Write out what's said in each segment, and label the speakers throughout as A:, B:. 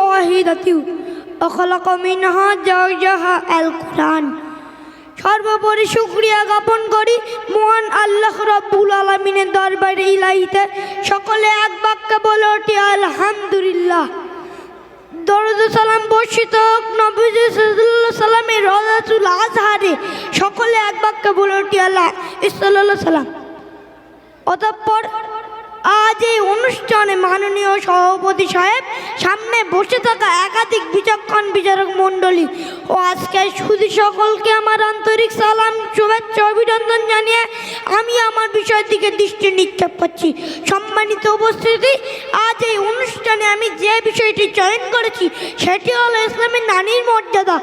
A: ওয়াহিদাতিউ অখলক মিনহা জয়জাহা আল কোরআন সর্বোপরি শুক্রিয়া জ্ঞাপন করি, মহান আল্লাহ রব্বুল আলমিনের দরবারে ইলাহিতে। সকলে এক বাক্যে বলে ওঠে, আলহামদুলিল্লাহ। দরদ সালাম বর্ষিত সালামের রজাতুল আজহারে। সকলে এক বাক্যে বলে ওঠে, আল্লাহ ইসাল্লাহ সালাম অতঃপর আজ এই অনুষ্ঠানে মাননীয় সভাপতি সাহেব সামনে বসে থাকা একাধিক বিচক্ষণ বিচারক মণ্ডলী ও আজকের সুদী সকলকে আমার আন্তরিক সালাম, শুভেচ্ছা, অভিনন্দন জানিয়ে আমি আমার বিষয়ের দিকে দৃষ্টি নিক্ষেপ করছি। সম্মানিত উপস্থিতি, আজ এই অনুষ্ঠানে আমি যে বিষয়টি চয়ন করেছি, সেটি হলো ইসলামের নারীর মর্যাদা।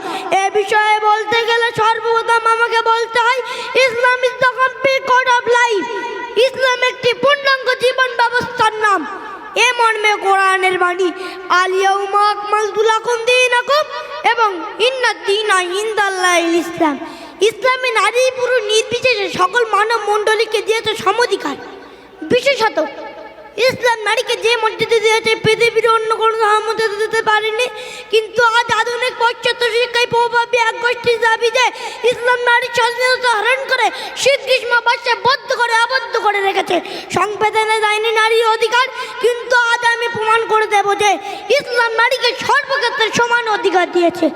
A: এ বিষয়ে বলতে গেলে সর্বপ্রথম আমাকে বলতে হয়, ইসলাম মর্মে কোরআনের বাণী আলিয়াউমা আকমালতু লাকুম দীনাকুম এবং ইন্না দীনা ইনদাল্লাহ ইসলাম। ইসলামে নারী পুরুষ নির্বিশেষে সকল মানব মণ্ডলীকে দিয়েছে সমধিকার। বিশেষত ইসলাম নারীকে যে মর্যাদা দিয়েছে, পৃথিবীর অন্য নারীর স্বাধীনতা হরণ করে, শীত গ্রীষ্ম, বর্ষে বদ্ধ করে আবদ্ধ করে রেখেছে। সংবেদনে দেয়নি নারীর অধিকার, কিন্তু আজ আমি প্রমাণ করে দেব যে ইসলাম নারীকে সর্বক্ষেত্রে সমান অধিকার দিয়েছে।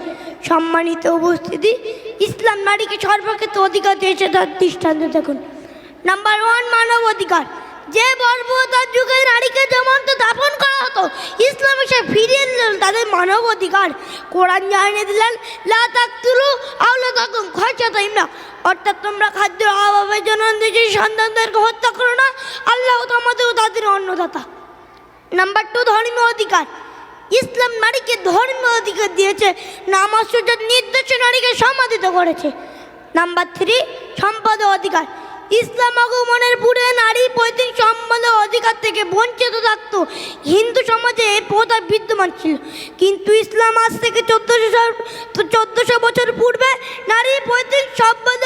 A: সম্মানিত উপস্থিতি, ইসলাম নারীকে সর্বক্ষেত্রে অধিকার দিয়েছে তার দৃষ্টান্ত দেখুন। নাম্বার ওয়ান মানব অধিকার, যে বর্বরতার যুগে নারীকে যেমন তো দাপন করা হতো, ইসলাম সে ফিরিয়ে দিলেন তাদের মানব অধিকার। কোরআন জানিয়ে দিলেন, লা তাকতুলু আওলা তাকুম খরচাত ইমরা। অর্থাৎ তোমরা খাদ্যের অভাবের জন্য নিজের সন্তানদেরকে হত্যা করো না, আল্লাহ তোমাদের তাদের অন্নদাতা। নাম্বার টু ধর্মীয় অধিকার। ইসলাম নারীকে ধর্মীয় অধিকার দিয়েছে, নামাজ সূর্যের নির্দেশে নারীকে সমাধিত করেছে। নাম্বার থ্রি সম্পদ অধিকার। ইসলাম আগমনের পূর্বে নারী পৈতৃক ও অধিকার থেকে বঞ্চিত থাকতো। হিন্দু সমাজে এই প্রথা বিদ্যমান ছিল। কিন্তু ইসলাম আজ থেকে চোদ্দশো চোদ্দশো বছর পূর্বে নারী পৈতৃক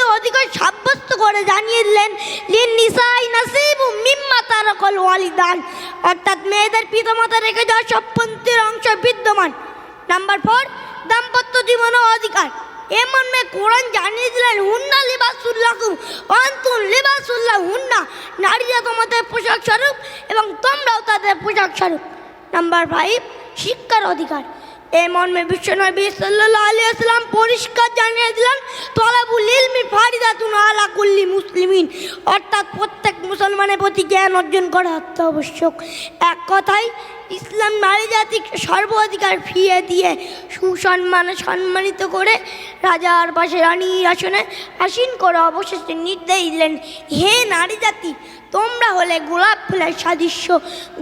A: ও অধিকার সাব্যস্ত করে জানিয়ে দিলেন লিন নিসাই নাসিবু মিম্মা তারাকল ওয়ালিদান। অর্থাৎ মেয়েদের পিতামাতা রেখে যাওয়া সম্পত্তির অংশ বিদ্যমান। নাম্বার ফোর, দাম্পত্য জীবন অধিকার। এমন মে কোরআন জানিয়ে দিলেন, হুন্না লিবাসুল্লাহুম অন্তুন লিবাসুল্লাহ হুন্না, নারীরা তোমাদের পোশাক স্বরূপ এবং তোমরাও তাদের পোশাক স্বরূপ। নাম্বার ফাইভ শিক্ষার অধিকার। এ মর্মে বিশ্বনবী আলাইহি আসসালাম পরিষ্কার জানিয়ে দিলেন ইলমি ফারিদাতুন আলা কুল্লি মুসলিমিন। অর্থাৎ প্রত্যেক মুসলমানের প্রতি জ্ঞান অর্জন করা অত্যাবশ্যক এক কথায়, ইসলাম নারী জাতিকে সর্ব অধিকার ফিরিয়ে দিয়ে সুসম্মানে সম্মানিত করে রাজার পাশে রানীর আসনে আসীন করে অবশেষে নির্দেশ দিলেন, হে নারী জাতি, তোমরা হলে গোলাপ ফুলের সাদৃশ্য।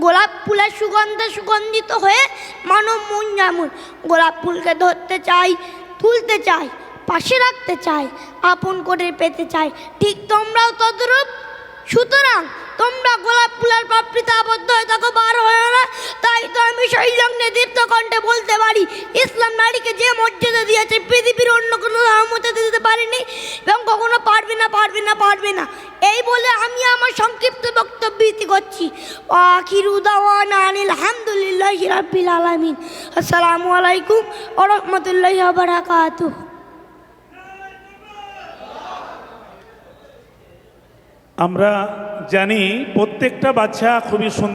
A: গোলাপ ফুলের সুগন্ধে সুগন্ধিত হয়ে মানব মন যেমন। গোলাপ ফুলকে ধরতে চাই, তুলতে চাই। পাশে রাখতে চাই, আপন করে পেতে চাই। ঠিক তোমরাও তদ্রূপ। সুতরাং তোমরা গোলাপ ফুলের পাপড়িতে আবদ্ধ হয়ে থাকো, বার হয়ে না তাই তো আমি সেই লগ্নে দীপ্ত কণ্ঠে বলতে পারি, ইসলাম নারীকে যে মর্যাদা দিয়েছে, পৃথিবীর অন্য কোনো ধর্মতে দিতে পারেনি এবং কখনো পারবে না পারবে না পারবে না। এই বলে আমি আমার সংক্ষিপ্ত বক্তব্য ইতি করছি। আখির উদাওয়ান আনিল আলহামদুলিল্লাহ রাব্বিল আলামিন। আসসালামু আলাইকুম ওয়া রাহমাতুল্লাহি ওয়া বারাকাতুহু।
B: আমরা জানি প্রত্যেকটা বাচ্চা খুবই সুন্দর।